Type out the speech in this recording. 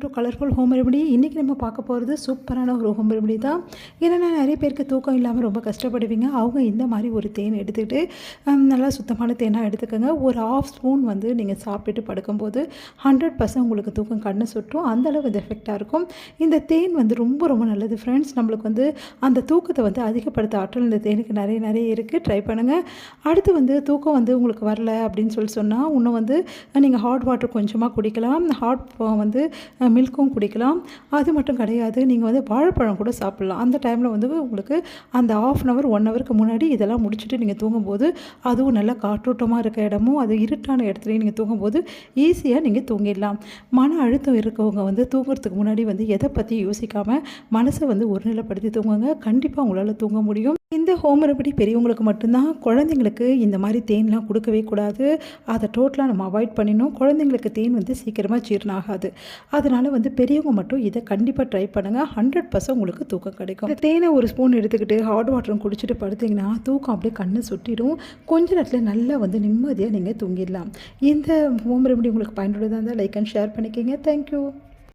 To colourful home remedy இன்றைக்கி நம்ம பார்க்க போகிறது சூப்பரான ஒரு ஹோம் ரெமடி தான். ஏன்னா நிறைய பேருக்கு தூக்கம் இல்லாமல் ரொம்ப கஷ்டப்படுவீங்க. அவங்க இந்த மாதிரி ஒரு தேன் எடுத்துக்கிட்டு நல்லா சுத்தமான தேனாக எடுத்துக்கோங்க. ஒரு ஆஃப் ஸ்பூன் வந்து நீங்கள் சாப்பிட்டுட்டு படுக்கும்போது ஹண்ட்ரட் பர்சன்ட் உங்களுக்கு தூக்கம் கண்ணு சுட்டும் அந்தளவு இது எஃபெக்டாக இருக்கும். இந்த தேன் வந்து ரொம்ப ரொம்ப நல்லது ஃப்ரெண்ட்ஸ் நம்மளுக்கு வந்து அந்த தூக்கத்தை வந்து அதிகப்படுத்த ஆற்றல் இந்த தேனுக்கு நிறைய நிறைய இருக்குது ட்ரை பண்ணுங்கள் அடுத்து வந்து தூக்கம் வந்து உங்களுக்கு வரல அப்படின்னு சொல்லி சொன்னால் இன்னும் வந்து நீங்கள் ஹாட் வாட்டர் கொஞ்சமாக குடிக்கலாம். ஹாட் வந்து மில்க்கும் குடிக்கலாம். அது மட்டும் கிடையாது நீங்கள் வந்து வாழைப்பழம் கூட சாப்பிட்லாம். அந்த டைமில் வந்து உங்களுக்கு அந்த ஆஃப் அன் ஹவர் ஒன் ஹவருக்கு முன்னாடி இதெல்லாம் முடிச்சுட்டு நீங்கள் தூங்கும்போது அதுவும் நல்லா காற்றோட்டமாக இருக்க இடமும் அது இருட்டான இடத்துலையும் நீங்கள் தூங்கும்போது ஈஸியாக நீங்கள் தூங்கிடலாம். மன அழுத்தம் இருக்கவங்க வந்து தூங்குறதுக்கு முன்னாடி வந்து எதை பற்றி யோசிக்காமல் மனசை வந்து ஒருநிலைப்படுத்தி தூங்குங்க. கண்டிப்பாக உங்களால் தூங்க முடியும். இந்த ஹோம் ரெமடி பெரியவங்களுக்கு மட்டும்தான். குழந்தைங்களுக்கு இந்த மாதிரி தேன்லாம் கொடுக்கவே கூடாது. அதை டோட்டலாக நம்ம அவாய்ட் பண்ணிடணும். குழந்தைங்களுக்கு தேன் வந்து சீக்கிரமாக ஜீரணம் ஆகாது. அதனால் அதனால் வந்து பெரியவங்க மட்டும் இதை கண்டிப்பாக ட்ரை பண்ணுங்கள் ஹண்ட்ரட் பர்சன்ட் உங்களுக்கு தூக்கம் கிடைக்கும். இந்த தேனை ஒரு ஸ்பூன் எடுத்துக்கிட்டு ஹாட் வாட்டரும் குடிச்சிட்டு படுத்திங்கன்னா தூக்கம் அப்படியே கண்ணை சுட்டிடும். கொஞ்ச நேரத்தில் நல்லா வந்து நிம்மதியாக நீங்கள் தூங்கிடலாம். இந்த ஹோம் ரெமெடி உங்களுக்கு பயனுள்ளதாக இருந்தால் லைக் அண்ட் ஷேர் பண்ணிக்கோங்க. Thank you